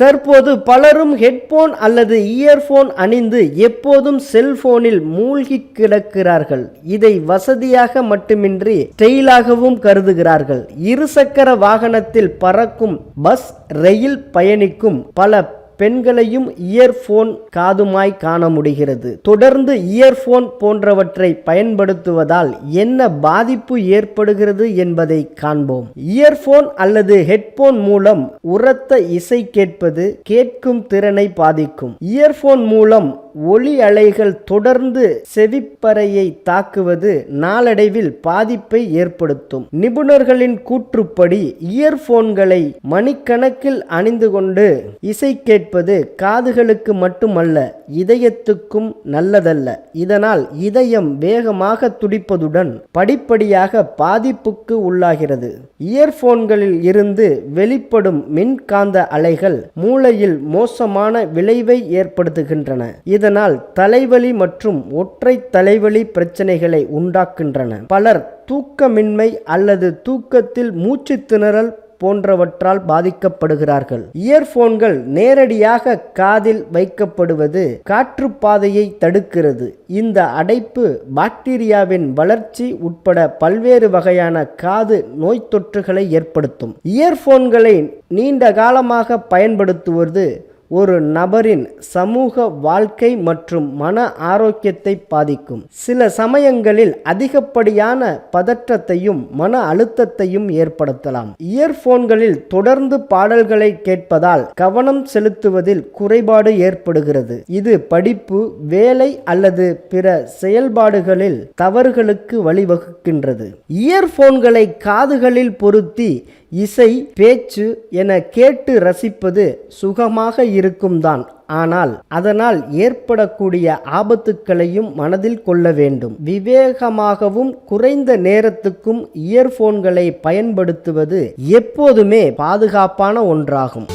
தற்போது பலரும் ஹெட்போன் அல்லது இயர்போன் அணிந்து எப்போதும் செல்போனில் மூழ்கி கிடக்கிறார்கள். இதை வசதியாக மட்டுமின்றி ஸ்டைலாகவும் கருதுகிறார்கள். இருசக்கர வாகனத்தில் பறக்கும் பஸ் ரயில் பயணிக்கும் பல பெண்களையும் இயர்போன் காதுமாய் காண முடிகிறது. தொடர்ந்து இயர்போன் போன்றவற்றை பயன்படுத்துவதால் என்ன பாதிப்பு ஏற்படுகிறது என்பதை காண்போம். இயர்போன் அல்லது ஹெட்போன் மூலம் உரத்த இசை கேட்பது கேட்கும் திறனை பாதிக்கும். இயர்போன் மூலம் ஒளி அலைகள் தொடர்ந்து செவிப்பறையை தாக்குவது நாளடைவில் பாதிப்பை ஏற்படுத்தும். நிபுணர்களின் கூற்றுப்படி இயர்போன்களை மணிக்கணக்கில் அணிந்து கொண்டு இசை கேட்பது காதுகளுக்கு மட்டுமல்ல இதயத்துக்கும் நல்லதல்ல. இதனால் இதயம் வேகமாக துடிப்பதுடன் படிப்படியாக பாதிப்புக்கு உள்ளாகிறது. இயர்போன்களில் இருந்து வெளிப்படும் மின்காந்த அலைகள் மூளையில் மோசமான விளைவை ஏற்படுத்துகின்றன. இதனால் தலைவலி மற்றும் ஒற்றை தலைவலி பிரச்சனைகளை உண்டாக்குகின்றன. பலர் தூக்கமின்மை அல்லது தூக்கத்தில் மூச்சு திணறல் போன்றவற்றால் பாதிக்கப்படுகிறார்கள். இயர்போன்கள் நேரடியாக காதில் வைக்கப்படுவது காற்றுப்பாதையை தடுக்கிறது. இந்த அடைப்பு பாக்டீரியாவின் வளர்ச்சி உட்பட பல்வேறு வகையான காது நோய் தொற்றுகளை ஏற்படுத்தும். இயர்போன்களை நீண்ட காலமாக பயன்படுத்துவது ஒரு நபரின் சமூக வாழ்க்கை மற்றும் மன ஆரோக்கியத்தை பாதிக்கும். சில சமயங்களில் அதிகப்படியான பதற்றத்தையும் மன அழுத்தத்தையும் ஏற்படுத்தலாம். இயர்போன்களில் தொடர்ந்து பாடல்களை கேட்பதால் கவனம் செலுத்துவதில் குறைபாடு ஏற்படுகிறது. இது படிப்பு வேலை அல்லது பிற செயல்பாடுகளில் தவறுகளுக்கு வழிவகுக்கின்றது. இயர்போன்களை காதுகளில் பொருத்தி இசை பேச்சு என கேட்டு ரசிப்பது சுகமாக இருக்கும் தான் ஆனால் அதனால் ஏற்படக்கூடிய ஆபத்துக்களையும் மனதில் கொள்ள வேண்டும். விவேகமாகவும் குறைந்த நேரத்துக்கும் இயர்போன்களை பயன்படுத்துவது எப்போதுமே பாதுகாப்பான ஒன்றாகும்.